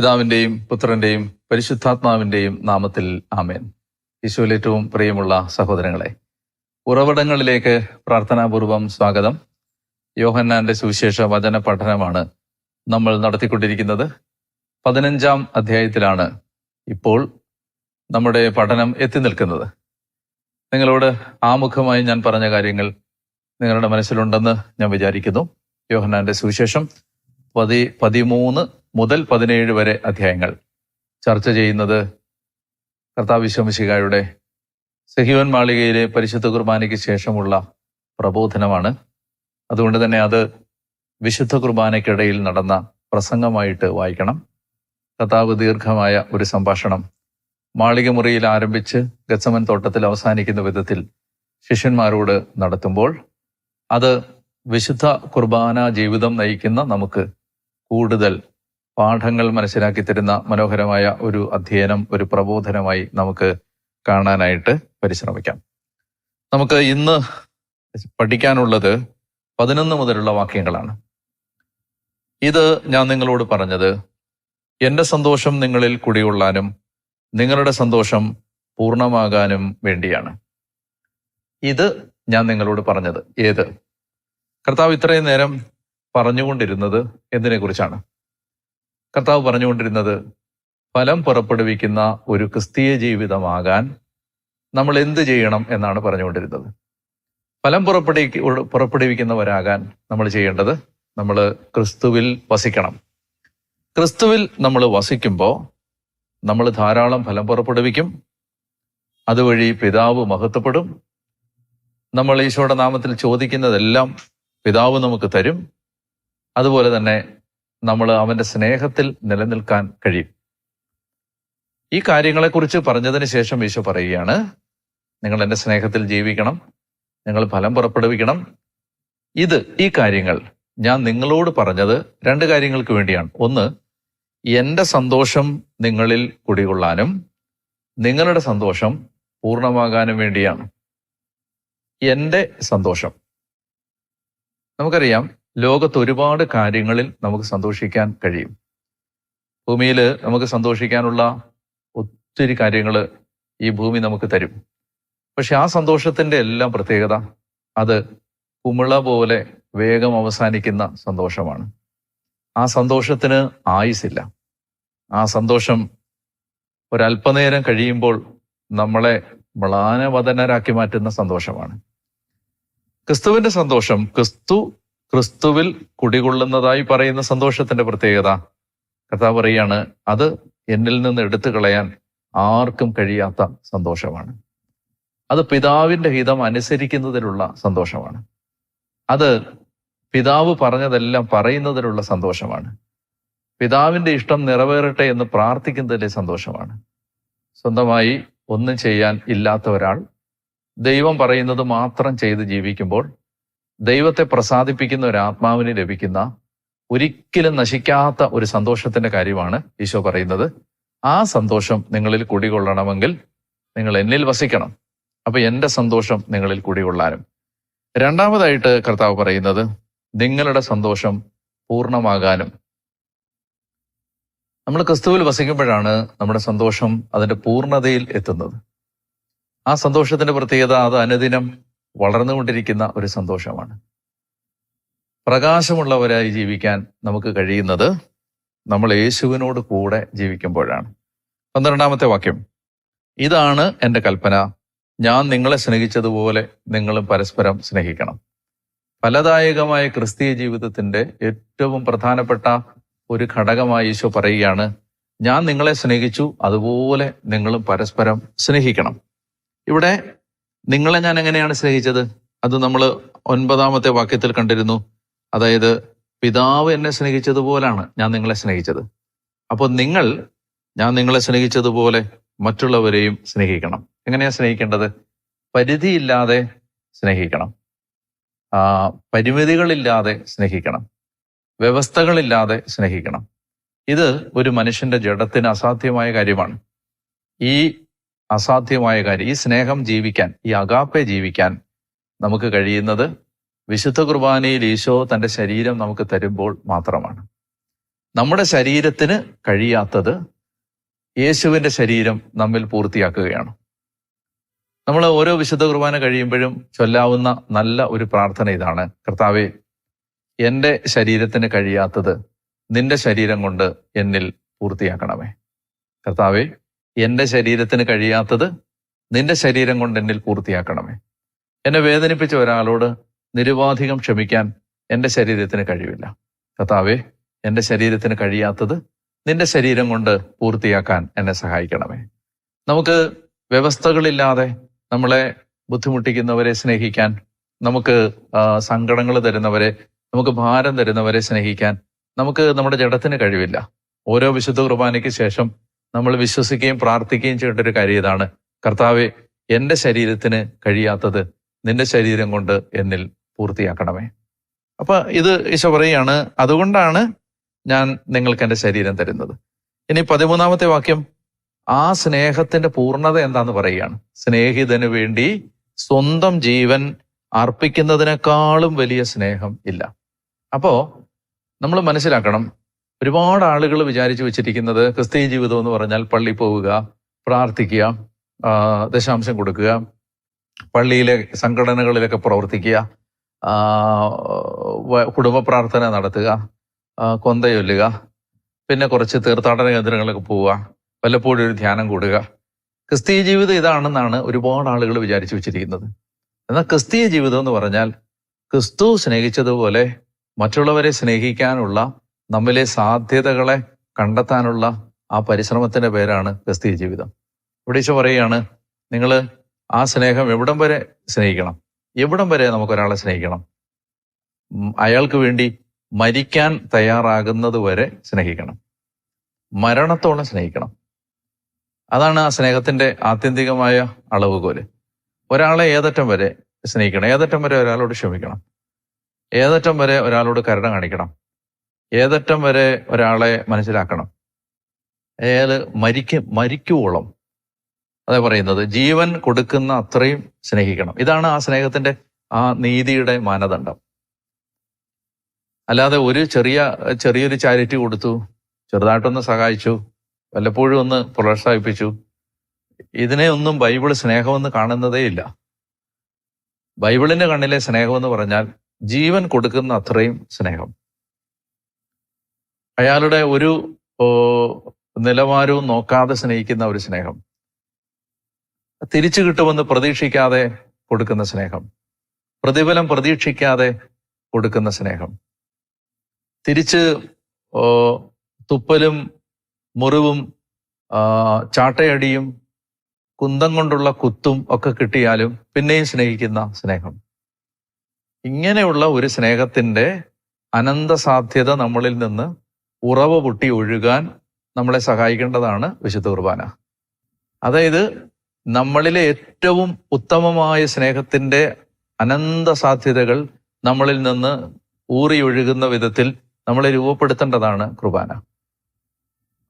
പിതാവിന്റെയും പുത്രന്റെയും പരിശുദ്ധാത്മാവിന്റെയും നാമത്തിൽ ആമേൻ. ഈശോയിൽ ഏറ്റവും പ്രിയമുള്ള സഹോദരങ്ങളെ ഉറവിടങ്ങളിലേക്ക് പ്രാർത്ഥനാപൂർവം സ്വാഗതം. യോഹന്നാന്റെ സുവിശേഷ വചന പഠനമാണ് നമ്മൾ നടത്തിക്കൊണ്ടിരിക്കുന്നത്. പതിനഞ്ചാം അധ്യായത്തിലാണ് ഇപ്പോൾ നമ്മുടെ പഠനം എത്തി നിൽക്കുന്നത്. നിങ്ങളോട് ആമുഖമായി ഞാൻ പറഞ്ഞ കാര്യങ്ങൾ നിങ്ങളുടെ മനസ്സിലുണ്ടെന്ന് ഞാൻ വിചാരിക്കുന്നു. യോഹന്നാന്റെ സുവിശേഷം പതി പതിമൂന്ന് മുതൽ പതിനേഴ് വരെ അധ്യായങ്ങൾ. ചർച്ച ചെയ്യുന്നത് കർത്താവ് വിശ്വമിശികായുടെ സഹിവൻ മാളികയിലെ പരിശുദ്ധ കുർബാനയ്ക്ക് ശേഷമുള്ള പ്രബോധനമാണ്. അതുകൊണ്ട് തന്നെ അത് വിശുദ്ധ കുർബാനയ്ക്കിടയിൽ നടന്ന പ്രസംഗമായിട്ട് വായിക്കണം. കർത്താവ് ദീർഘമായ ഒരു സംഭാഷണം മാളിക മുറിയിൽ ആരംഭിച്ച് ഗസമൻ തോട്ടത്തിൽ അവസാനിക്കുന്ന വിധത്തിൽ ശിഷ്യന്മാരോട് നടത്തുമ്പോൾ അത് വിശുദ്ധ കുർബാന ജീവിതം നയിക്കുന്ന നമുക്ക് കൂടുതൽ പാഠങ്ങൾ മനസ്സിലാക്കി തരുന്ന മനോഹരമായ ഒരു അധ്യയനം ഒരു പ്രബോധനമായി നമുക്ക് കാണാനായിട്ട് പരിശ്രമിക്കാം. നമുക്ക് ഇന്ന് പഠിക്കാനുള്ളത് പതിനൊന്ന് മുതലുള്ള വാക്യങ്ങളാണ്. ഇത് ഞാൻ നിങ്ങളോട് പറഞ്ഞത് എന്റെ സന്തോഷം നിങ്ങളിൽ കുടികൊള്ളാനും നിങ്ങളുടെ സന്തോഷം പൂർണമാകാനും വേണ്ടിയാണ്. ഇത് ഞാൻ നിങ്ങളോട് പറഞ്ഞത്. ഏത്? കർത്താവ് ഇത്രയും നേരം പറഞ്ഞുകൊണ്ടിരുന്നത് എന്തിനെ കുറിച്ചാണ് കർത്താവ് പറഞ്ഞുകൊണ്ടിരുന്നത് ഫലം പുറപ്പെടുവിക്കുന്ന ഒരു ക്രിസ്തീയ ജീവിതമാകാൻ നമ്മൾ എന്ത് ചെയ്യണം എന്നാണ് പറഞ്ഞുകൊണ്ടിരുന്നത്. ഫലം പുറപ്പെടുവി പുറപ്പെടുവിക്കുന്നവരാകാൻ നമ്മൾ ചെയ്യേണ്ടത് നമ്മൾ ക്രിസ്തുവിൽ വസിക്കണം. ക്രിസ്തുവിൽ നമ്മൾ വസിക്കുമ്പോൾ നമ്മൾ ധാരാളം ഫലം പുറപ്പെടുവിക്കും. അതുവഴി പിതാവ് മഹത്വപ്പെടും. നമ്മൾ ഈശോയുടെ നാമത്തിൽ ചോദിക്കുന്നതെല്ലാം പിതാവ് നമുക്ക് തരും. അതുപോലെ തന്നെ നമ്മൾ അവന്റെ സ്നേഹത്തിൽ നിലനിൽക്കാൻ കഴിയും. ഈ കാര്യങ്ങളെക്കുറിച്ച് പറഞ്ഞതിന് ശേഷം ഈശോ പറയുകയാണ് നിങ്ങൾ എന്റെ സ്നേഹത്തിൽ ജീവിക്കണം നിങ്ങൾ ഫലം പുറപ്പെടുവിക്കണം. ഇത് ഈ കാര്യങ്ങൾ ഞാൻ നിങ്ങളോട് പറഞ്ഞത് രണ്ട് കാര്യങ്ങൾക്ക് വേണ്ടിയാണ്. ഒന്ന് എന്റെ സന്തോഷം നിങ്ങളിൽ കുടികൊള്ളാനും നിങ്ങളുടെ സന്തോഷം പൂർണമാകാനും വേണ്ടിയാണ്. എന്റെ സന്തോഷം. നമുക്കറിയാം ലോകത്ത് ഒരുപാട് കാര്യങ്ങളിൽ നമുക്ക് സന്തോഷിക്കാൻ കഴിയും. ഭൂമിയിൽ നമുക്ക് സന്തോഷിക്കാനുള്ള ഒത്തിരി കാര്യങ്ങൾ ഈ ഭൂമി നമുക്ക് തരും. പക്ഷെ ആ സന്തോഷത്തിന്റെ എല്ലാം പ്രത്യേകത അത് കുമിള പോലെ വേഗം അവസാനിക്കുന്ന സന്തോഷമാണ്. ആ സന്തോഷത്തിന് ആയുസില്ല ആ സന്തോഷം ഒരല്പനേരം കഴിയുമ്പോൾ നമ്മളെ മ്ലാനവദനരാക്കി മാറ്റുന്ന സന്തോഷമാണ്. ക്രിസ്തുവിന്റെ സന്തോഷം ക്രിസ്തു ക്രിസ്തുവിൽ കുടികൊള്ളുന്നതായി പറയുന്ന സന്തോഷത്തിന്റെ പ്രത്യേകത. കർത്താവ് പറയാണ് അത് എന്നിൽ നിന്ന് എടുത്തു കളയാൻ ആർക്കും കഴിയാത്ത സന്തോഷമാണ്. അത് പിതാവിന്റെ ഹിതം അനുസരിക്കുന്നതിലുള്ള സന്തോഷമാണ്. അത് പിതാവ് പറഞ്ഞതെല്ലാം പറയുന്നതിലുള്ള സന്തോഷമാണ്. പിതാവിന്റെ ഇഷ്ടം നിറവേറട്ടെ എന്ന് പ്രാർത്ഥിക്കുന്നതിലെ സന്തോഷമാണ്. സ്വന്തമായി ഒന്നും ചെയ്യാൻ ഇല്ലാത്ത ഒരാൾ ദൈവം പറയുന്നത് മാത്രം ചെയ്ത് ജീവിക്കുമ്പോൾ ദൈവത്തെ പ്രസാദിപ്പിക്കുന്ന ഒരു ആത്മാവിന് ലഭിക്കുന്ന ഒരിക്കലും നശിക്കാത്ത ഒരു സന്തോഷത്തിന്റെ കാര്യമാണ് ഈശോ പറയുന്നത്. ആ സന്തോഷം നിങ്ങളിൽ കുടികൊള്ളണമെങ്കിൽ നിങ്ങൾ എന്നിൽ വസിക്കണം. അപ്പൊ എന്റെ സന്തോഷം നിങ്ങളിൽ കുടികൊള്ളാനും. രണ്ടാമതായിട്ട് കർത്താവ് പറയുന്നത് നിങ്ങളുടെ സന്തോഷം പൂർണമാകാനും. നമ്മൾ ക്രിസ്തുവിൽ വസിക്കുമ്പോഴാണ് നമ്മുടെ സന്തോഷം അതിന്റെ പൂർണതയിൽ എത്തുന്നത്. ആ സന്തോഷത്തിന്റെ പ്രത്യേകത അത് അനുദിനം വളർന്നുകൊണ്ടിരിക്കുന്ന ഒരു സന്തോഷമാണ്. പ്രകാശമുള്ളവരായി ജീവിക്കാൻ നമുക്ക് കഴിയുന്നത് നമ്മൾ യേശുവിനോട് കൂടെ ജീവിക്കുമ്പോഴാണ്. പന്ത്രണ്ടാമത്തെ വാക്യം. ഇതാണ് എന്റെ കൽപ്പന. ഞാൻ നിങ്ങളെ സ്നേഹിച്ചതുപോലെ നിങ്ങളും പരസ്പരം സ്നേഹിക്കണം. ഫലദായകമായ ക്രിസ്തീയ ജീവിതത്തിന്റെ ഏറ്റവും പ്രധാനപ്പെട്ട ഒരു ഘടകമായി ഈശോ പറയുകയാണ് ഞാൻ നിങ്ങളെ സ്നേഹിച്ചു അതുപോലെ നിങ്ങളും പരസ്പരം സ്നേഹിക്കണം. ഇവിടെ നിങ്ങളെ ഞാൻ എങ്ങനെയാണ് സ്നേഹിച്ചത്? അത് നമ്മൾ ഒൻപതാമത്തെ വാക്യത്തിൽ കണ്ടിരുന്നു. അതായത് പിതാവ് എന്നെ സ്നേഹിച്ചതുപോലാണ് ഞാൻ നിങ്ങളെ സ്നേഹിച്ചത്. അപ്പോൾ നിങ്ങൾ ഞാൻ നിങ്ങളെ സ്നേഹിച്ചതുപോലെ മറ്റുള്ളവരെയും സ്നേഹിക്കണം. എങ്ങനെയാ സ്നേഹിക്കേണ്ടത്? പരിധിയില്ലാതെ സ്നേഹിക്കണം. പരിമിതികളില്ലാതെ സ്നേഹിക്കണം. വ്യവസ്ഥകളില്ലാതെ സ്നേഹിക്കണം. ഇത് ഒരു മനുഷ്യന്റെ ജഡത്തിന് അസാധ്യമായ കാര്യമാണ്. ഈ അസാധ്യമായ കാര്യം. ഈ സ്നേഹം ജീവിക്കാൻ ഈ അകാപ്പെ ജീവിക്കാൻ നമുക്ക് കഴിയുന്നത് വിശുദ്ധ കുർബാനയിൽ ഈശോ തന്റെ ശരീരം നമുക്ക് തരുമ്പോൾ മാത്രമാണ്. നമ്മുടെ ശരീരത്തിന് കഴിയാത്തത് യേശുവിന്റെ ശരീരം നമ്മിൽ പൂർത്തിയാക്കുകയാണ്. നമ്മൾ ഓരോ വിശുദ്ധ കുർബാന കഴിയുമ്പോഴും ചൊല്ലാവുന്ന നല്ല ഒരു പ്രാർത്ഥന ഇതാണ്. കർത്താവെ എന്റെ ശരീരത്തിന് കഴിയാത്തത് നിന്റെ ശരീരം കൊണ്ട് എന്നിൽ പൂർത്തിയാക്കണമേ. കർത്താവെ എന്റെ ശരീരത്തിന് കഴിയാത്തത് നിന്റെ ശരീരം കൊണ്ട് എന്നിൽ പൂർത്തിയാക്കണമേ. എന്നെ വേദനിപ്പിച്ച ഒരാളോട് നിരുപാധികം ക്ഷമിക്കാൻ എന്റെ ശരീരത്തിന് കഴിവില്ല. കർത്താവേ എന്റെ ശരീരത്തിന് കഴിയാത്തത് നിന്റെ ശരീരം കൊണ്ട് പൂർത്തിയാക്കാൻ എന്നെ സഹായിക്കണമേ. നമുക്ക് വ്യവസ്ഥകളില്ലാതെ നമ്മളെ ബുദ്ധിമുട്ടിക്കുന്നവരെ സ്നേഹിക്കാൻ നമുക്ക് സങ്കടങ്ങൾ തരുന്നവരെ നമുക്ക് ഭാരം തരുന്നവരെ സ്നേഹിക്കാൻ നമുക്ക് നമ്മുടെ ജഡത്തിന് കഴിവില്ല. ഓരോ വിശുദ്ധ കുർബാനയ്ക്ക് ശേഷം നമ്മൾ വിശ്വസിക്കുകയും പ്രാർത്ഥിക്കുകയും ചെയ്യേണ്ട ഒരു കാര്യം ഇതാണ്. കർത്താവെ എന്റെ ശരീരത്തിന് കഴിയാത്തത് നിന്റെ ശരീരം കൊണ്ട് എന്നിൽ പൂർത്തിയാക്കണമേ. അപ്പൊ ഇത് ഈശോ പറയുകയാണ് അതുകൊണ്ടാണ് ഞാൻ നിങ്ങൾക്ക് എന്റെ ശരീരം തരുന്നത്. ഇനി പതിമൂന്നാമത്തെ വാക്യം ആ സ്നേഹത്തിന്റെ പൂർണത എന്താന്ന് പറയുകയാണ്. സ്നേഹിതന് വേണ്ടി സ്വന്തം ജീവൻ അർപ്പിക്കുന്നതിനേക്കാളും വലിയ സ്നേഹം ഇല്ല. അപ്പോ നമ്മൾ മനസ്സിലാക്കണം ഒരുപാട് ആളുകൾ വിചാരിച്ചു വെച്ചിരിക്കുന്നത് ക്രിസ്തീയ ജീവിതം എന്ന് പറഞ്ഞാൽ പള്ളി പോവുക പ്രാർത്ഥിക്കുക ദശാംശം കൊടുക്കുക പള്ളിയിലെ സംഘടനകളിലൊക്കെ പ്രവർത്തിക്കുക കുടുംബ പ്രാർത്ഥന നടത്തുക കൊന്തയൊല്ലുക പിന്നെ കുറച്ച് തീർത്ഥാടന കേന്ദ്രങ്ങളിലൊക്കെ പോവുക വല്ലപ്പോഴും ഒരു ധ്യാനം കൂടുക. ക്രിസ്തീയ ജീവിതം ഇതാണെന്നാണ് ഒരുപാട് ആളുകൾ വിചാരിച്ചു വെച്ചിരിക്കുന്നത്. എന്നാൽ ക്രിസ്തീയ ജീവിതം എന്ന് പറഞ്ഞാൽ ക്രിസ്തു സ്നേഹിച്ചതുപോലെ മറ്റുള്ളവരെ സ്നേഹിക്കാനുള്ള നമ്മിലെ സാധ്യതകളെ കണ്ടെത്താനുള്ള ആ പരിശ്രമത്തിന്റെ പേരാണ് ക്രിസ്തീയ ജീവിതം. ഇവിടെ ഈശോ പറയുകയാണ് നിങ്ങൾ ആ സ്നേഹം എവിടം വരെ സ്നേഹിക്കണം? എവിടം വരെ നമുക്ക് ഒരാളെ സ്നേഹിക്കണം അയാൾക്ക് വേണ്ടി മരിക്കാൻ തയ്യാറാകുന്നത് വരെ സ്നേഹിക്കണം. മരണത്തോളം സ്നേഹിക്കണം. അതാണ് ആ സ്നേഹത്തിന്റെ ആത്യന്തികമായ അളവുകോൽ. ഒരാളെ ഏതറ്റം വരെ സ്നേഹിക്കണം? ഏതറ്റം വരെ ഒരാളോട് ക്ഷമിക്കണം? ഏതറ്റം വരെ ഒരാളോട് കരുണ കാണിക്കണം? ഏതറ്റം വരെ ഒരാളെ മനസ്സിലാക്കണം. അയാൾ മരിക്ക മരിക്കുവോളം അതാ പറയുന്നത്. ജീവൻ കൊടുക്കുന്ന അത്രയും സ്നേഹിക്കണം. ഇതാണ് ആ സ്നേഹത്തിന്റെ ആ നീതിയുടെ മാനദണ്ഡം. അല്ലാതെ ഒരു ചെറിയ ചെറിയൊരു ചാരിറ്റി കൊടുത്തു ചെറുതായിട്ടൊന്ന് സഹായിച്ചു വല്ലപ്പോഴും ഒന്ന് പ്രോത്സാഹിപ്പിച്ചു ഇതിനെ ഒന്നും ബൈബിൾ സ്നേഹമെന്ന് കാണുന്നതേ ഇല്ല. ബൈബിളിന്റെ കണ്ണിലെ സ്നേഹമെന്ന് പറഞ്ഞാൽ ജീവൻ കൊടുക്കുന്ന അത്രയും സ്നേഹം. അയാളുടെ ഒരു നിലവാരവും നോക്കാതെ സ്നേഹിക്കുന്ന ഒരു സ്നേഹം. തിരിച്ചു കിട്ടുമെന്ന് പ്രതീക്ഷിക്കാതെ കൊടുക്കുന്ന സ്നേഹം. പ്രതിഫലം പ്രതീക്ഷിക്കാതെ കൊടുക്കുന്ന സ്നേഹം. തിരിച്ച് തുപ്പലും മുറിവും ചാട്ടയടിയും കുന്തം കൊണ്ടുള്ള കുത്തും ഒക്കെ കിട്ടിയാലും പിന്നെയും സ്നേഹിക്കുന്ന സ്നേഹം. ഇങ്ങനെയുള്ള ഒരു സ്നേഹത്തിന്റെ അനന്ത സാധ്യത നമ്മളിൽ നിന്ന് ഉറവ പൊട്ടി ഒഴുകാൻ നമ്മളെ സഹായിക്കേണ്ടതാണ് വിശുദ്ധ കുർബാന. അതായത് നമ്മളിലെ ഏറ്റവും ഉത്തമമായ സ്നേഹത്തിന്റെ അനന്ത സാധ്യതകൾ നമ്മളിൽ നിന്ന് ഊറി ഒഴുകുന്ന വിധത്തിൽ നമ്മളെ രൂപപ്പെടുത്തേണ്ടതാണ് കുർബാന.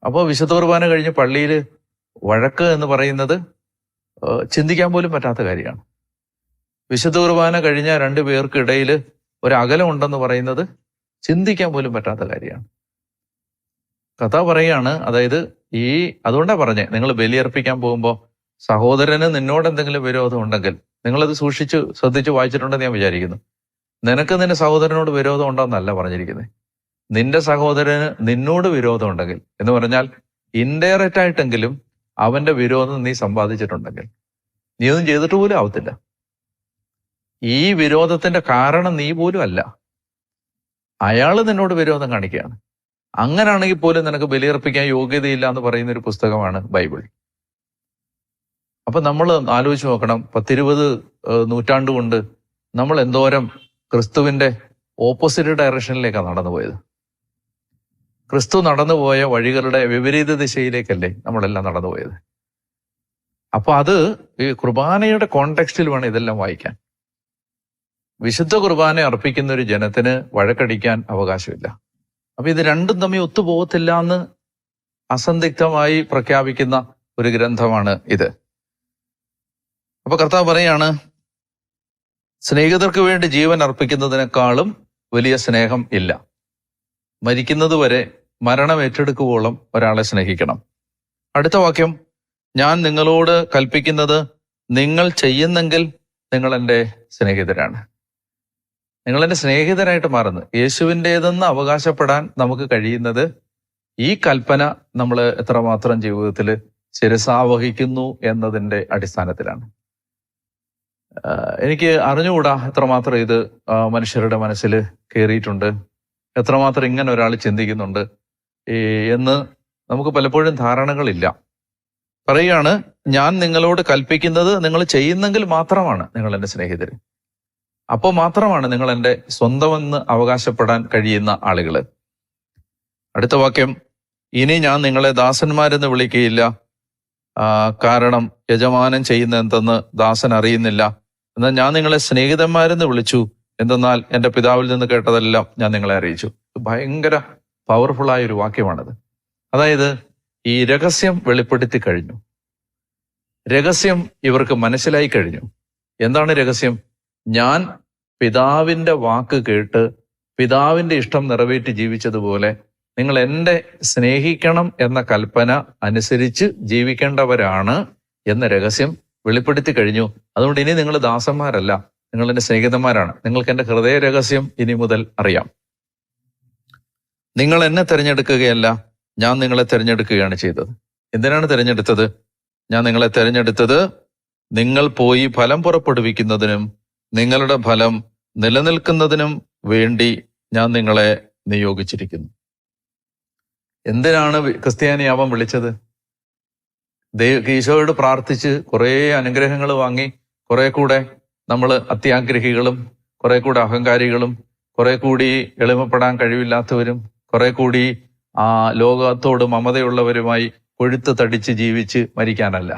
അപ്പോൾ വിശുദ്ധ കുർബാന കഴിഞ്ഞ് പള്ളിയിൽ വഴക്ക് എന്ന് പറയുന്നത് ചിന്തിക്കാൻ പോലും പറ്റാത്ത കാര്യമാണ്. വിശുദ്ധ കുർബാന കഴിഞ്ഞ രണ്ടു പേർക്കിടയിൽ ഒരു പറയുന്നത് ചിന്തിക്കാൻ പോലും പറ്റാത്ത കാര്യമാണ്. കഥ പറയാണ്. അതായത് ഈ അതുകൊണ്ടാണ് പറഞ്ഞേ നിങ്ങൾ ബലിയർപ്പിക്കാൻ പോകുമ്പോൾ സഹോദരന് നിന്നോട് എന്തെങ്കിലും വിരോധം ഉണ്ടെങ്കിൽ നിങ്ങളത് സൂക്ഷിച്ച് ശ്രദ്ധിച്ച് വായിച്ചിട്ടുണ്ടെന്ന് ഞാൻ വിചാരിക്കുന്നു. നിനക്ക് നിന്റെ സഹോദരനോട് വിരോധം ഉണ്ടോന്നല്ല പറഞ്ഞിരിക്കുന്നത് നിന്റെ സഹോദരന് നിന്നോട് വിരോധം ഉണ്ടെങ്കിൽ എന്ന് പറഞ്ഞാൽ ഇൻഡയറക്റ്റ് ആയിട്ടെങ്കിലും അവന്റെ വിരോധം നീ സമ്പാദിച്ചിട്ടുണ്ടെങ്കിൽ നീ ഒന്നും ചെയ്തിട്ട് പോലും ആവത്തില്ല. ഈ വിരോധത്തിന്റെ കാരണം നീ പോലും അല്ല. അയാൾ നിന്നോട് വിരോധം കാണിക്കുകയാണ്. അങ്ങനാണെങ്കിൽ പോലും നിനക്ക് ബലിയർപ്പിക്കാൻ യോഗ്യതയില്ല എന്ന് പറയുന്ന ഒരു പുസ്തകമാണ് ബൈബിൾ. അപ്പൊ നമ്മൾ ആലോചിച്ച് നോക്കണം പത്തിരുപത് നൂറ്റാണ്ട് കൊണ്ട് നമ്മൾ എന്തോരം ക്രിസ്തുവിന്റെ ഓപ്പോസിറ്റ് ഡയറക്ഷനിലേക്കാണ് നടന്നു പോയത്. ക്രിസ്തു നടന്നുപോയ വഴികളുടെ വിപരീത ദിശയിലേക്കല്ലേ നമ്മളെല്ലാം നടന്നുപോയത് അപ്പൊ അത് ഈ കുർബാനയുടെ കോണ്ടെക്സ്റ്റിൽ വേണം ഇതെല്ലാം വായിക്കാൻ. വിശുദ്ധ കുർബാന അർപ്പിക്കുന്ന ഒരു ജനത്തിന് വഴക്കടിക്കാൻ അവകാശമില്ല. അപ്പൊ ഇത് രണ്ടും തമ്മിൽ ഒത്തുപോകത്തില്ല എന്ന് അസന്ദിഗ്ധമായി പ്രഖ്യാപിക്കുന്ന ഒരു ഗ്രന്ഥമാണ് ഇത്. അപ്പൊ കർത്താവ് പറയാണ് സ്നേഹിതർക്ക് വേണ്ടി ജീവൻ അർപ്പിക്കുന്നതിനേക്കാളും വലിയ സ്നേഹം ഇല്ല. മരിക്കുന്നത് വരെ മരണം ഏറ്റെടുക്കുവോളം ഒരാളെ സ്നേഹിക്കണം. അടുത്ത വാക്യം ഞാൻ നിങ്ങളോട് കൽപ്പിക്കുന്നത് നിങ്ങൾ ചെയ്യുന്നെങ്കിൽ നിങ്ങൾ എന്റെ സ്നേഹിതരാണ്. നിങ്ങൾ എന്റെ സ്നേഹിതരായിട്ട് മാറുന്നു. യേശുവിന്റെതെന്ന് അവകാശപ്പെടാൻ നമുക്ക് കഴിയുന്നത് ഈ കൽപ്പന നമ്മൾ എത്രമാത്രം ജീവിതത്തിൽ ശിരസാവഹിക്കുന്നു എന്നതിന്റെ അടിസ്ഥാനത്തിലാണ്. എനിക്ക് അറിഞ്ഞുകൂടാ എത്രമാത്രം ഇത് മനുഷ്യരുടെ മനസ്സിൽ കയറിയിട്ടുണ്ട് എത്രമാത്രം ഇങ്ങനെ ഒരാൾ ചിന്തിക്കുന്നുണ്ട്. എന്ന് നമുക്ക് പലപ്പോഴും ധാരണകളില്ല. പറയുകയാണ് ഞാൻ നിങ്ങളോട് കൽപ്പിക്കുന്നത് നിങ്ങൾ ചെയ്യുന്നെങ്കിൽ മാത്രമാണ് നിങ്ങൾ എന്റെ സ്നേഹിതർ അപ്പോൾ മാത്രമാണ് നിങ്ങൾ എന്റെ സ്വന്തമെന്ന് അവകാശപ്പെടാൻ കഴിയുന്ന ആളുകൾ അടുത്ത വാക്യം ഇനി ഞാൻ നിങ്ങളെ ദാസന്മാരെന്ന് വിളിക്കുകയില്ല കാരണം യജമാനം ചെയ്യുന്ന എന്തെന്ന് ദാസൻ അറിയുന്നില്ല. എന്നാൽ ഞാൻ നിങ്ങളെ സ്നേഹിതന്മാരെന്ന് വിളിച്ചു. എന്തെന്നാൽ എന്റെ പിതാവിൽ നിന്ന് കേട്ടതെല്ലാം ഞാൻ നിങ്ങളെ അറിയിച്ചു. ഭയങ്കര പവർഫുള്ളായ ഒരു വാക്യമാണത്. അതായത് ഈ രഹസ്യം വെളിപ്പെടുത്തി കഴിഞ്ഞു. രഹസ്യം ഇവർക്ക് മനസ്സിലായി കഴിഞ്ഞു. എന്താണ് രഹസ്യം? ഞാൻ പിതാവിന്റെ വാക്ക് കേട്ട് പിതാവിന്റെ ഇഷ്ടം നിറവേറ്റി ജീവിച്ചതുപോലെ നിങ്ങൾ എന്നെ സ്നേഹിക്കണം എന്ന കൽപ്പന അനുസരിച്ച് ജീവിക്കേണ്ടവരാണ് എന്ന രഹസ്യം വെളിപ്പെടുത്തി കഴിഞ്ഞു. അതുകൊണ്ട് ഇനി നിങ്ങൾ ദാസന്മാരല്ല. നിങ്ങൾ എന്റെ സ്നേഹിതന്മാരാണ്. നിങ്ങൾക്ക് എന്റെ ഹൃദയ രഹസ്യം ഇനി മുതൽ അറിയാം. നിങ്ങൾ എന്നെ തിരഞ്ഞെടുക്കുകയല്ല ഞാൻ നിങ്ങളെ തിരഞ്ഞെടുക്കുകയാണ് ചെയ്തത്. എന്തിനാണ് തിരഞ്ഞെടുത്തത്? ഞാൻ നിങ്ങളെ തിരഞ്ഞെടുത്തത് നിങ്ങൾ പോയി ഫലം പുറപ്പെടുവിക്കുന്നതിനും നിങ്ങളുടെ ഫലം നിലനിൽക്കുന്നതിനും വേണ്ടി ഞാൻ നിങ്ങളെ നിയോഗിച്ചിരിക്കുന്നു. എന്തിനാണ് ക്രിസ്ത്യാനി അവൻ വിളിച്ചത്? ദൈവ ഈശോയോട് പ്രാർത്ഥിച്ച് കുറേ അനുഗ്രഹങ്ങൾ വാങ്ങി കുറെ കൂടെ നമ്മൾ അത്യാഗ്രഹികളും കുറെ കൂടെ അഹങ്കാരികളും കുറെ കൂടി എളിമപ്പെടാൻ കഴിവില്ലാത്തവരും കുറെ കൂടി ആ ലോകത്തോട് മമതയുള്ളവരുമായി കൊഴുത്ത് തടിച്ച് ജീവിച്ച് മരിക്കാനല്ല.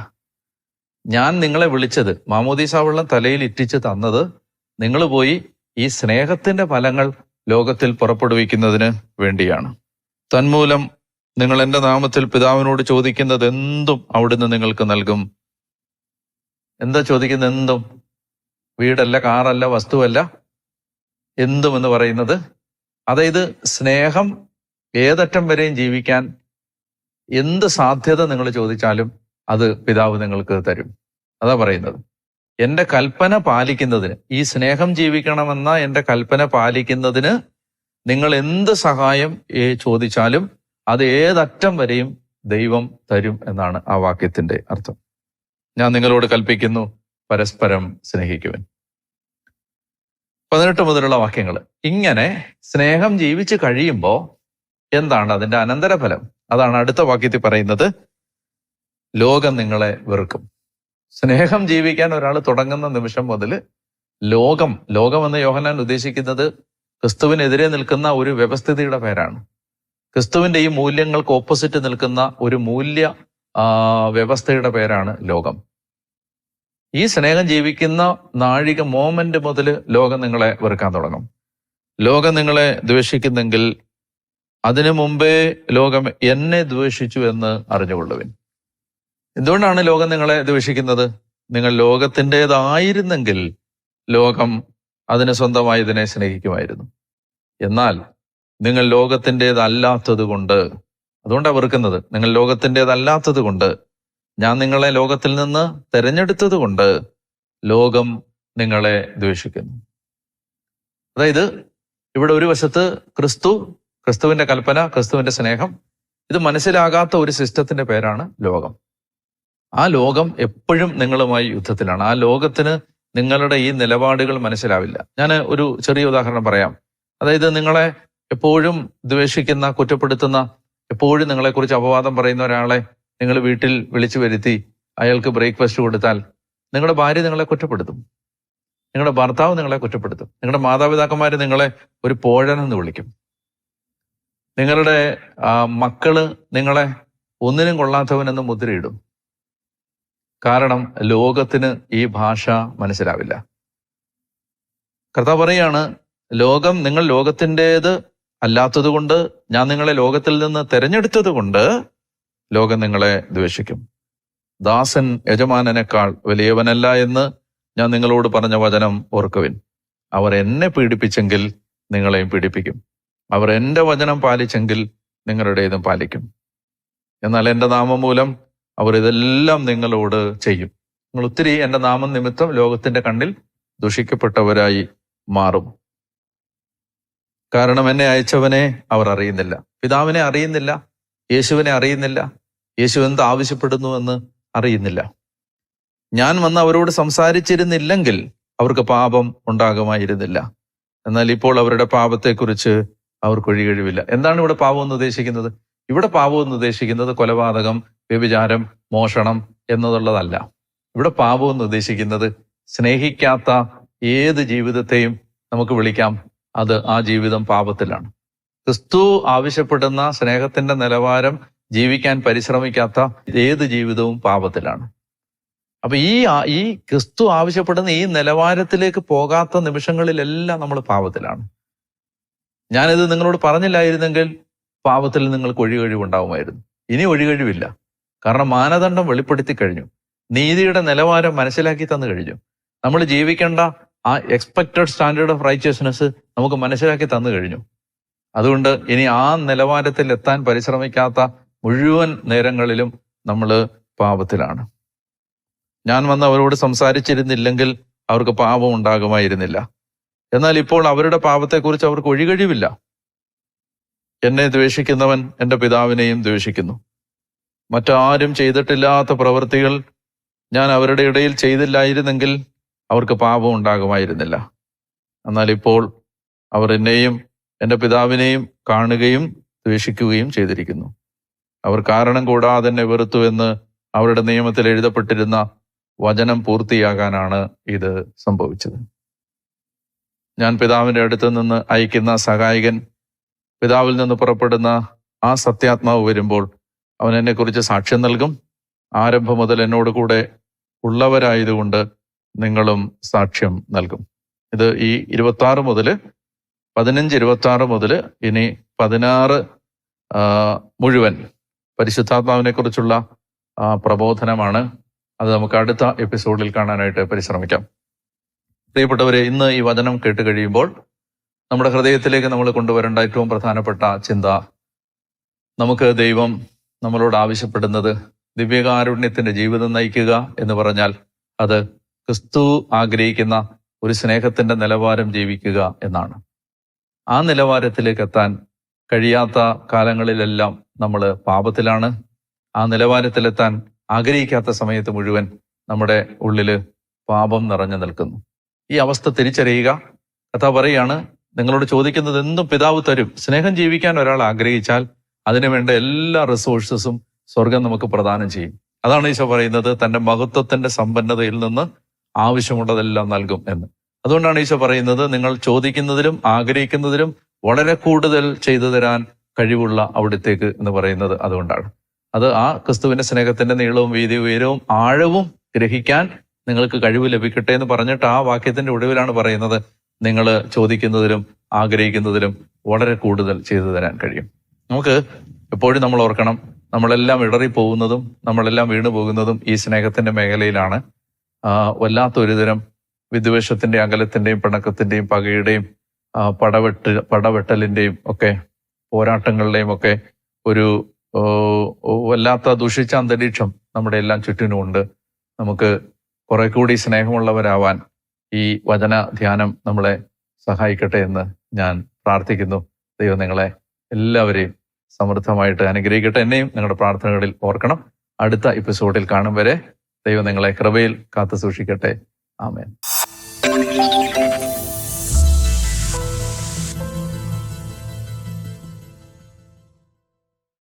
ഞാൻ നിങ്ങളെ വിളിച്ചത് മാമോദീസ വെള്ളം തലയിൽ ഇറ്റിച്ച് തന്നത് നിങ്ങൾ പോയി ഈ സ്നേഹത്തിന്റെ ഫലങ്ങൾ ലോകത്തിൽ പുറപ്പെടുവിക്കുന്നതിന് വേണ്ടിയാണ്. തന്മൂലം നിങ്ങൾ എന്റെ നാമത്തിൽ പിതാവിനോട് ചോദിക്കുന്നത് എന്തും അവിടുന്ന് നിങ്ങൾക്ക് നൽകും. എന്താ ചോദിക്കുന്നത് എന്തും? വീടല്ല കാറല്ല വസ്തുവല്ല? എന്തും എന്ന് പറയുന്നത്? അതായത് സ്നേഹം ഏതറ്റം വരെയും ജീവിക്കാൻ എന്ത് സാധ്യത നിങ്ങൾ ചോദിച്ചാലും അത് പിതാവ് നിങ്ങൾക്ക് തരും. അതാ പറയുന്നത്. എന്റെ കൽപ്പന പാലിക്കുന്നതിന് ഈ സ്നേഹം ജീവിക്കണമെന്ന എന്റെ കൽപ്പന പാലിക്കുന്നതിന് നിങ്ങൾ എന്ത് സഹായം ചോദിച്ചാലും അത് ഏതറ്റം വരെയും ദൈവം തരും എന്നാണ് ആ വാക്യത്തിന്റെ അർത്ഥം. ഞാൻ നിങ്ങളോട് കൽപ്പിക്കുന്നു പരസ്പരം സ്നേഹിക്കുവൻ. പതിനെട്ട് മുതലുള്ള വാക്യങ്ങൾ ഇങ്ങനെ സ്നേഹം ജീവിച്ച് കഴിയുമ്പോൾ എന്താണ് അതിന്റെ അനന്തരഫലം? അതാണ് അടുത്ത വാക്യത്തിൽ പറയുന്നത്. ലോകം നിങ്ങളെ വെറുക്കും. സ്നേഹം ജീവിക്കാൻ ഒരാൾ തുടങ്ങുന്ന നിമിഷം മുതൽ ലോകം ലോകം എന്ന് യോഹനാൻ ഉദ്ദേശിക്കുന്നത് ക്രിസ്തുവിനെതിരെ നിൽക്കുന്ന ഒരു വ്യവസ്ഥിതിയുടെ പേരാണ്. ക്രിസ്തുവിന്റെ ഈ മൂല്യങ്ങൾക്ക് ഓപ്പോസിറ്റ് നിൽക്കുന്ന ഒരു മൂല്യ വ്യവസ്ഥയുടെ പേരാണ് ലോകം. ഈ സ്നേഹം ജീവിക്കുന്ന നാഴിക മോമെന്റ് മുതൽ ലോകം നിങ്ങളെ വെറുക്കാൻ തുടങ്ങും. ലോകം നിങ്ങളെ ദ്വേഷിക്കുന്നെങ്കിൽ അതിനു മുമ്പേ ലോകം എന്നെ ദ്വേഷിച്ചു എന്ന് അറിഞ്ഞുകൊള്ളുവിൻ. എന്തുകൊണ്ടാണ് ലോകം നിങ്ങളെ ദ്വേഷിക്കുന്നത് നിങ്ങൾ ലോകത്തിന്റെതായിരുന്നെങ്കിൽ ലോകം അതിന് സ്വന്തമായി ഇതിനെ സ്നേഹിക്കുമായിരുന്നു. എന്നാൽ നിങ്ങൾ ലോകത്തിന്റെതല്ലാത്തത് കൊണ്ട് അതുകൊണ്ടാണ് വെറുക്കുന്നത്? നിങ്ങൾ ലോകത്തിന്റെതല്ലാത്തത് കൊണ്ട് ഞാൻ നിങ്ങളെ ലോകത്തിൽ നിന്ന് തെരഞ്ഞെടുത്തത് കൊണ്ട് ലോകം നിങ്ങളെ ദ്വേഷിക്കുന്നു. അതായത് ഇവിടെ ഒരു വശത്ത് ക്രിസ്തു ക്രിസ്തുവിന്റെ കൽപ്പന ക്രിസ്തുവിന്റെ സ്നേഹം ഇത് മനസ്സിലാകാത്ത ഒരു സിസ്റ്റത്തിന്റെ പേരാണ് ലോകം. ആ ലോകം എപ്പോഴും നിങ്ങളുമായി യുദ്ധത്തിലാണ്. ആ ലോകത്തിന് നിങ്ങളുടെ ഈ നിലപാടുകൾ മനസ്സിലാവില്ല. ഞാൻ ഒരു ചെറിയ ഉദാഹരണം പറയാം. അതായത് നിങ്ങളെ എപ്പോഴും ദ്വേഷിക്കുന്ന കുറ്റപ്പെടുത്തുന്ന എപ്പോഴും നിങ്ങളെക്കുറിച്ച് അപവാദം പറയുന്ന ഒരാളെ നിങ്ങൾ വീട്ടിൽ വിളിച്ചു വരുത്തി അയാൾക്ക് ബ്രേക്ക്ഫാസ്റ്റ് കൊടുത്താൽ നിങ്ങളുടെ ഭാര്യ നിങ്ങളെ കുറ്റപ്പെടുത്തും. നിങ്ങളുടെ ഭർത്താവ് നിങ്ങളെ കുറ്റപ്പെടുത്തും. നിങ്ങളുടെ മാതാപിതാക്കന്മാർ നിങ്ങളെ ഒരു പോഴനെന്ന് വിളിക്കും. നിങ്ങളുടെ മക്കൾ നിങ്ങളെ ഒന്നിനും കൊള്ളാത്തവനെന്ന് മുദ്രയിടും. കാരണം ലോകത്തിന് ഈ ഭാഷ മനസ്സിലാവില്ല. കർത്താവ് പറയാണ് ലോകം നിങ്ങൾ ലോകത്തിന്റേത് അല്ലാത്തത് കൊണ്ട് ഞാൻ നിങ്ങളെ ലോകത്തിൽ നിന്ന് തെരഞ്ഞെടുത്തത് കൊണ്ട് ലോകം നിങ്ങളെ ദ്വേഷിക്കും. ദാസൻ യജമാനനേക്കാൾ വലിയവനല്ല എന്ന് ഞാൻ നിങ്ങളോട് പറഞ്ഞ വചനം ഓർക്കുവിൻ. അവർ എന്നെ പീഡിപ്പിച്ചെങ്കിൽ നിങ്ങളെയും പീഡിപ്പിക്കും. അവർ എന്റെ വചനം പാലിച്ചെങ്കിൽ നിങ്ങളുടേതും പാലിക്കും. എന്നാൽ എന്റെ നാമം മൂലം അവർ ഇതെല്ലാം നിങ്ങളോട് ചെയ്യും. നിങ്ങൾ ഒത്തിരി എന്റെ നാമം നിമിത്തം ലോകത്തിന്റെ കണ്ണിൽ ദുഷിക്കപ്പെട്ടവരായി മാറും. കാരണം എന്നെ അയച്ചവനെ അവർ അറിയുന്നില്ല. പിതാവിനെ അറിയുന്നില്ല. യേശുവിനെ അറിയുന്നില്ല. യേശു എന്ത് ആവശ്യപ്പെടുന്നു എന്ന് അറിയുന്നില്ല. ഞാൻ വന്ന് അവരോട് സംസാരിച്ചിരുന്നില്ലെങ്കിൽ അവർക്ക് പാപം ഉണ്ടാകുമായിരുന്നില്ല. എന്നാൽ ഇപ്പോൾ അവരുടെ പാപത്തെക്കുറിച്ച് അവർക്ക് ഒഴികഴിവില്ല. എന്താണ് ഇവിടെ പാപം എന്ന് ഉദ്ദേശിക്കുന്നത്? ഇവിടെ പാപം എന്ന് ഉദ്ദേശിക്കുന്നത് കൊലപാതകം വ്യഭിചാരം മോഷണം എന്നതുള്ളതല്ല ഇവിടെ പാപം എന്ന് ഉദ്ദേശിക്കുന്നത് സ്നേഹിക്കാത്ത ഏത് ജീവിതത്തെയും നമുക്ക് വിളിക്കാം. അത് ആ ജീവിതം പാപത്തിലാണ്. ക്രിസ്തു ആവശ്യപ്പെടുന്ന സ്നേഹത്തിന്റെ നിലവാരം ജീവിക്കാൻ പരിശ്രമിക്കാത്ത ഏത് ജീവിതവും പാപത്തിലാണ്. അപ്പൊ ഈ ഈ ക്രിസ്തു ആവശ്യപ്പെടുന്ന ഈ നിലവാരത്തിലേക്ക് പോകാത്ത നിമിഷങ്ങളിലെല്ലാം നമ്മൾ പാപത്തിലാണ്. ഞാനിത് നിങ്ങളോട് പറഞ്ഞില്ലായിരുന്നെങ്കിൽ പാപത്തിൽ നിങ്ങൾക്ക് ഒഴികഴിവുണ്ടാവുമായിരുന്നു. ഇനി ഒഴികഴിവില്ല. കാരണം മാനദണ്ഡം വെളിപ്പെടുത്തി കഴിഞ്ഞു. നീതിയുടെ നിലവാരം മനസ്സിലാക്കി തന്നു കഴിഞ്ഞു. നമ്മൾ ജീവിക്കേണ്ട ആ എക്സ്പെക്റ്റഡ് സ്റ്റാൻഡേർഡ് ഓഫ് റൈച്ചിയസ്നെസ് നമുക്ക് മനസ്സിലാക്കി തന്നു കഴിഞ്ഞു. അതുകൊണ്ട് ഇനി ആ നിലവാരത്തിൽ എത്താൻ പരിശ്രമിക്കാത്ത മുഴുവൻ നേരങ്ങളിലും നമ്മൾ പാപത്തിലാണ്. ഞാൻ വന്ന് അവരോട് സംസാരിച്ചിരുന്നില്ലെങ്കിൽ അവർക്ക് പാപം ഉണ്ടാകുമായിരുന്നില്ല. എന്നാൽ ഇപ്പോൾ അവരുടെ പാപത്തെക്കുറിച്ച് അവർക്ക് ഒഴികഴിവില്ല. എന്നെ ദ്വേഷിക്കുന്നവൻ എന്റെ പിതാവിനെയും ദ്വേഷിക്കുന്നു. മറ്റാരും ചെയ്തിട്ടില്ലാത്ത പ്രവൃത്തികൾ ഞാൻ അവരുടെ ഇടയിൽ ചെയ്തില്ലായിരുന്നെങ്കിൽ അവർക്ക് പാപം ഉണ്ടാകുമായിരുന്നില്ല. എന്നാൽ ഇപ്പോൾ അവർ എന്നെയും എന്റെ പിതാവിനെയും കാണുകയും ദ്വേഷിക്കുകയും ചെയ്തിരിക്കുന്നു. അവർ കാരണം കൂടാതെ എന്നെ വെറുത്തു എന്ന് അവരുടെ നിയമത്തിൽ എഴുതപ്പെട്ടിരുന്ന വചനം പൂർത്തിയാകാനാണ് ഇത് സംഭവിച്ചത്. ഞാൻ പിതാവിന്റെ അടുത്ത് നിന്ന് അയക്കുന്ന സഹായകൻ പിതാവിൽ നിന്ന് പുറപ്പെടുന്ന ആ സത്യാത്മാവ് വരുമ്പോൾ അവൻ എന്നെക്കുറിച്ച് സാക്ഷ്യം നൽകും. ആരംഭം മുതൽ എന്നോട് കൂടെ ഉള്ളവരായതുകൊണ്ട് നിങ്ങളും സാക്ഷ്യം നൽകും. ഇത് ഈ ഇരുപത്തി ആറ് മുതൽ പതിനഞ്ച് ഇരുപത്തി ആറ് മുതൽ ഇനി പതിനാറ് മുഴുവൻ പരിശുദ്ധാത്മാവിനെ കുറിച്ചുള്ള പ്രബോധനമാണ്. അത് നമുക്ക് അടുത്ത എപ്പിസോഡിൽ കാണാനായിട്ട് പരിശ്രമിക്കാം. പ്രിയപ്പെട്ടവരെ ഇന്ന് ഈ വചനം കേട്ട് കഴിയുമ്പോൾ നമ്മുടെ ഹൃദയത്തിലേക്ക് നമ്മൾ കൊണ്ടുവരേണ്ട ഏറ്റവും പ്രധാനപ്പെട്ട ചിന്ത നമുക്ക് ദൈവം നമ്മളോട് ആവശ്യപ്പെടുന്നത് ദിവ്യകാരുണ്യത്തിന്റെ ജീവിതം നയിക്കുക എന്ന് പറഞ്ഞാൽ അത് ക്രിസ്തു ആഗ്രഹിക്കുന്ന ഒരു സ്നേഹത്തിന്റെ നിലവാരം ജീവിക്കുക എന്നാണ്. ആ നിലവാരത്തിലേക്ക് എത്താൻ കഴിയാത്ത കാലങ്ങളിലെല്ലാം നമ്മൾ പാപത്തിലാണ്. ആ നിലവാരത്തിലെത്താൻ ആഗ്രഹിക്കാത്ത സമയത്ത് മുഴുവൻ നമ്മുടെ ഉള്ളിൽ പാപം നിറഞ്ഞു നിൽക്കുന്നു. ഈ അവസ്ഥ തിരിച്ചറിയുക. കഥ പറയാണ് നിങ്ങളോട് ചോദിക്കുന്നത് എന്തും പിതാവ് തരും. സ്നേഹം ജീവിക്കാൻ ഒരാൾ ആഗ്രഹിച്ചാൽ അതിനുവേണ്ട എല്ലാ റിസോഴ്സസും സ്വർഗം നമുക്ക് പ്രദാനം ചെയ്യും. അതാണ് ഈശോ പറയുന്നത് തന്റെ മഹത്വത്തിന്റെ സമ്പന്നതയിൽ നിന്ന് ആവശ്യമുള്ളതെല്ലാം നൽകും എന്ന്. അതുകൊണ്ടാണ് ഈശോ പറയുന്നത് നിങ്ങൾ ചോദിക്കുന്നതിലും ആഗ്രഹിക്കുന്നതിലും വളരെ കൂടുതൽ ചെയ്തു തരാൻ കഴിവുള്ള അവിടത്തേക്ക് എന്ന് പറയുന്നത് അതുകൊണ്ടാണ്. അത് ആ ക്രിസ്തുവിന്റെ സ്നേഹത്തിന്റെ നീളവും വീതി ഉയരവും ആഴവും ഗ്രഹിക്കാൻ നിങ്ങൾക്ക് കഴിവ് ലഭിക്കട്ടെ എന്ന് പറഞ്ഞിട്ട് ആ വാക്യത്തിന്റെ ഒടുവിലാണ് പറയുന്നത്. നിങ്ങൾ ചോദിക്കുന്നതിലും ആഗ്രഹിക്കുന്നതിലും വളരെ കൂടുതൽ ചെയ്തു തരാൻ കഴിയും. നമുക്ക് എപ്പോഴും നമ്മൾ ഓർക്കണം നമ്മളെല്ലാം ഇടറി പോകുന്നതും നമ്മളെല്ലാം വീണു പോകുന്നതും ഈ സ്നേഹത്തിന്റെ മേഖലയിലാണ്. വല്ലാത്തൊരു തരം വിദ്വേഷത്തിന്റെ അകലത്തിന്റെയും പിണക്കത്തിന്റെയും പകയുടെയും പടവെട്ട് പടവെട്ടലിന്റെയും ഒക്കെ പോരാട്ടങ്ങളുടെയും ഒക്കെ ഒരു വല്ലാത്ത ദുഷിച്ച അന്തരീക്ഷം നമ്മുടെ എല്ലാം ചുറ്റിനുമുണ്ട്. നമുക്ക് കുറെ കൂടി സ്നേഹമുള്ളവരാവാൻ ഈ വചന ധ്യാനം നമ്മളെ സഹായിക്കട്ടെ എന്ന് ഞാൻ പ്രാർത്ഥിക്കുന്നു. ദൈവം നിങ്ങളെ എല്ലാവരെയും സമൃദ്ധമായിട്ട് അനുഗ്രഹിക്കട്ടെ. എന്നെയും നിങ്ങളുടെ പ്രാർത്ഥനകളിൽ ഓർക്കണം. അടുത്ത എപ്പിസോഡിൽ കാണും വരെ ദൈവം നിങ്ങളെ കൃപയിൽ കാത്തു സൂക്ഷിക്കട്ടെ ആമേൻ.